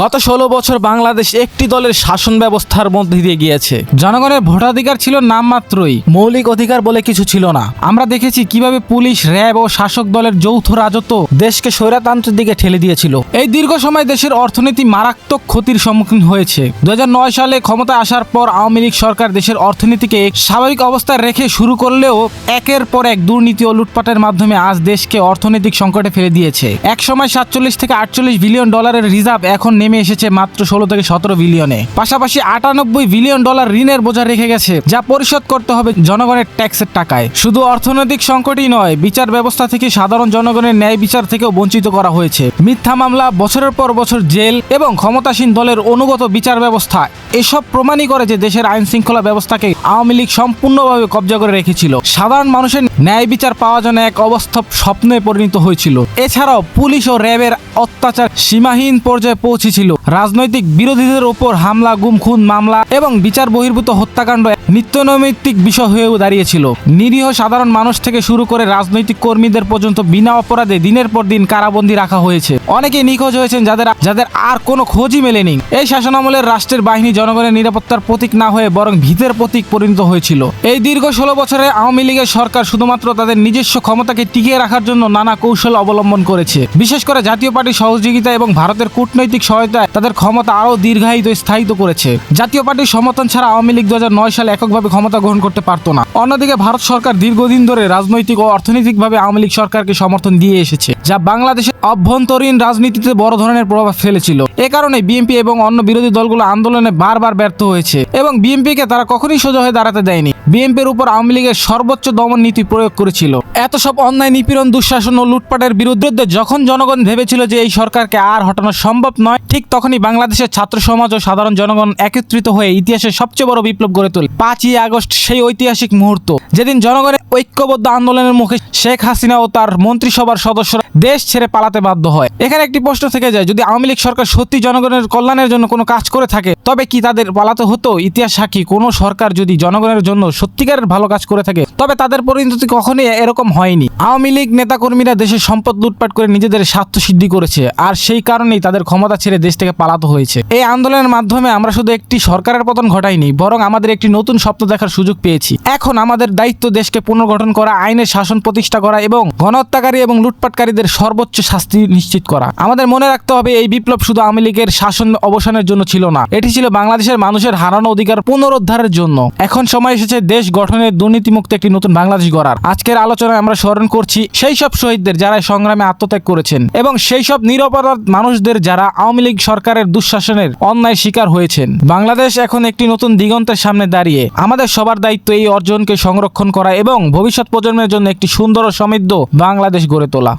গত ষোলো বছর বাংলাদেশ একটি দলের শাসন ব্যবস্থার মধ্যে দিয়ে গিয়েছে। জনগণের ভোটাধিকার ছিল নামমাত্রই, মৌলিক অধিকার বলে কিছু ছিল না। আমরা দেখেছি কীভাবে পুলিশ, র্যাব ও শাসক দলের যৌথ রাজত্ব দেশকে স্বৈরাতন্ত্রের দিকে ঠেলে দিয়েছিল। এই দীর্ঘ সময় দেশের অর্থনীতি মারাত্মক ক্ষতির সম্মুখীন হয়েছে। দু হাজার নয় সালে ক্ষমতায় আসার পর আওয়ামী লীগ সরকার দেশের অর্থনীতিকে স্বাভাবিক অবস্থায় রেখে শুরু করলেও একের পর এক দুর্নীতি ও লুটপাটের মাধ্যমে আজ দেশকে অর্থনৈতিক সংকটে ফেলে দিয়েছে। এক সময় সাতচল্লিশ থেকে আটচল্লিশ বিলিয়ন ডলারের রিজার্ভ এখন নেমে এসেছে মাত্র ষোলো থেকে সতেরো বিলিয়নে। পাশাপাশি আটানব্বই বিলিয়ন ডলার ঋণের বোঝা রেখে গেছে, যা পরিশোধ করতে হবে জনগণের ট্যাক্সের টাকায়। শুধু অর্থনৈতিক সংকটই নয়, বিচার ব্যবস্থা থেকে সাধারণ জনগণের ন্যায় বিচার থেকেও বঞ্চিত করা হয়েছে। মিথ্যা মামলা, বছরের পর বছর জেল এবং ক্ষমতাসীন দলের অনুগত বিচার ব্যবস্থা, এসব প্রমাণই করে যে দেশের আইন শৃঙ্খলা ব্যবস্থাকে আওয়ামী লীগ সম্পূর্ণভাবে কবজা করে রেখেছিল। সাধারণ মানুষের ন্যায় বিচার পাওয়া যেন এক অবস্থা স্বপ্নে পরিণত হয়েছিল। এছাড়াও পুলিশ ও র্যাবের অত্যাচার সীমাহীন পর্যায়ে পৌঁছেছিল। রাজনৈতিক বিরোধীদের ওপর হামলা গুম খুন মামলা এবং বিচার বহির্ভূত হত্যাকাণ্ড নিত্যনৈমিত্তিক বিষয় হয়েও দাঁড়িয়েছিল। নিরীহ সাধারণ মানুষ থেকে শুরু করে রাজনৈতিক কর্মীদের পর্যন্ত বিনা অপরাধে দিনের পর দিন কারাবন্দী রাখা হয়েছে। অনেকে নিখোঁজ হয়েছেন যাদের যাদের আর কোনো খোঁজই মেলেনি। এই শাসনামলের রাষ্ট্রের বাহিনী জনগণের নিরাপত্তার প্রতীক না হয়ে বরং ভীতের প্রতীক পরিণত হয়েছিল। এই দীর্ঘ ষোলো বছরে আওয়ামী লীগের সরকার শুধুমাত্র তাদের নিজস্ব ক্ষমতাকে টিকিয়ে রাখার জন্য নানা কৌশল অবলম্বন করেছে। বিশেষ করে জাতীয় পার্টির সহযোগিতা এবং ভারতের কূটনৈতিক সহায়তায় তাদের ক্ষমতা আরও দীর্ঘায়িত স্থায়িত করেছে। জাতীয় পার্টির সমর্থন ছাড়া আওয়ামী লীগ দু হাজার নয় সালে এককভাবে ক্ষমতা গ্রহণ করতে পারতো না। অন্যদিকে ভারত সরকার দীর্ঘদিন ধরে রাজনৈতিক ও অর্থনৈতিকভাবে আওয়ামী লীগ সরকারকে সমর্থন দিয়ে এসেছে, যা বাংলাদেশের অভ্যন্তরীণ রাজনীতিতে বড় ধরনের প্রভাব ফেলেছিল। এ কারণে বিএনপি এবং অন্য বিরোধী দলগুলো আন্দোলনে বারবার ব্যর্থ হয়েছে এবং বিএনপিকে তারা কখনোই সোজা হয়ে দাঁড়াতে দেয়নি। বিএনপির উপর আওয়ামী লীগের সর্বোচ্চ দমন নীতি প্রয়োগ করেছিল। এত সব অন্যায়, নিপীড়ন, দুঃশাসন ও লুটপাটের বিরুদ্ধে যখন জনগণ ভেবেছিল যে এই সরকারকে আর হটানো সম্ভব নয়, ঠিক তখনই বাংলাদেশের ছাত্র সমাজ ও সাধারণ জনগণ একত্রিত হয়ে ইতিহাসের সবচেয়ে বড় বিপ্লব গড়ে তোলে। পাঁচই আগস্ট সেই ঐতিহাসিক মুহূর্ত। যেদিন জনগণের ঐক্যবদ্ধ আন্দোলনের মুখে শেখ হাসিনা ও তার মন্ত্রিসভার সদস্যরা দেশ ছেড়ে পালাতে বাধ্য হয়। এখানে একটি প্রশ্ন থেকে যায়, যদি আওয়ামী লীগ সরকার সত্যি জনগণের কল্যাণের জন্য কোনো কাজ করে থাকে, তবে কি তাদের পালাতে হতো? ইতিহাস সাক্ষী, কোনো সরকার যদি জনগণের জন্য সত্যিকারের ভালো কাজ করে থাকে, তবে তাদের পরিণতি কখনোই এরকম হয়নি। আওয়ামী লীগ নেতাকর্মীরা দেশের সম্পদ লুটপাট করে নিজেদের স্বার্থ সিদ্ধি করেছে, আর সেই কারণেই তাদের ক্ষমতা ছেড়ে দেশ থেকে পালাতে হয়েছে। এই আন্দোলনের মাধ্যমে আমরা শুধু একটি সরকারের পতন ঘটাইনি, বরং আমাদের একটি নতুন স্বপ্ন দেখার সুযোগ পেয়েছি। এখন আমাদের দায়িত্ব দেশকে পুনর্গঠন করা, আইনের শাসন প্রতিষ্ঠা করা এবং গণহত্যাকারী এবং লুটপাটকারীদের সর্বোচ্চ শাস্তি নিশ্চিত করা। আমাদের মনে রাখতে হবে, এই বিপ্লব শুধু আওয়ামী লীগের শাসন অবসানের জন্য ছিল না। এটি ছিল বাংলাদেশের মানুষের হারানো অধিকার পুনরুদ্ধারের জন্য। এখন সময় এসেছে দেশ গঠনের দুর্নীতিমুক্ত একটি নতুন বাংলাদেশ গড়ার। আজকের আলোচনায় আমরা স্মরণ করছি সেই সব শহীদদের যারা সংগ্রামে আত্মত্যাগ করেছেন এবং সেই সব নিরপরাধ মানুষদের যারা আওয়ামী লীগ সরকারের দুঃশাসনের অন্যায় শিকার হয়েছেন। বাংলাদেশ এখন একটি নতুন দিগন্তের সামনে দাঁড়িয়ে। আমাদের সবার দায়িত্ব এই অর্জনকে সংরক্ষণ করা এবং ভবিষ্যৎ প্রজন্মের জন্য একটি সুন্দর ও সমৃদ্ধ বাংলাদেশ গড়ে তোলা।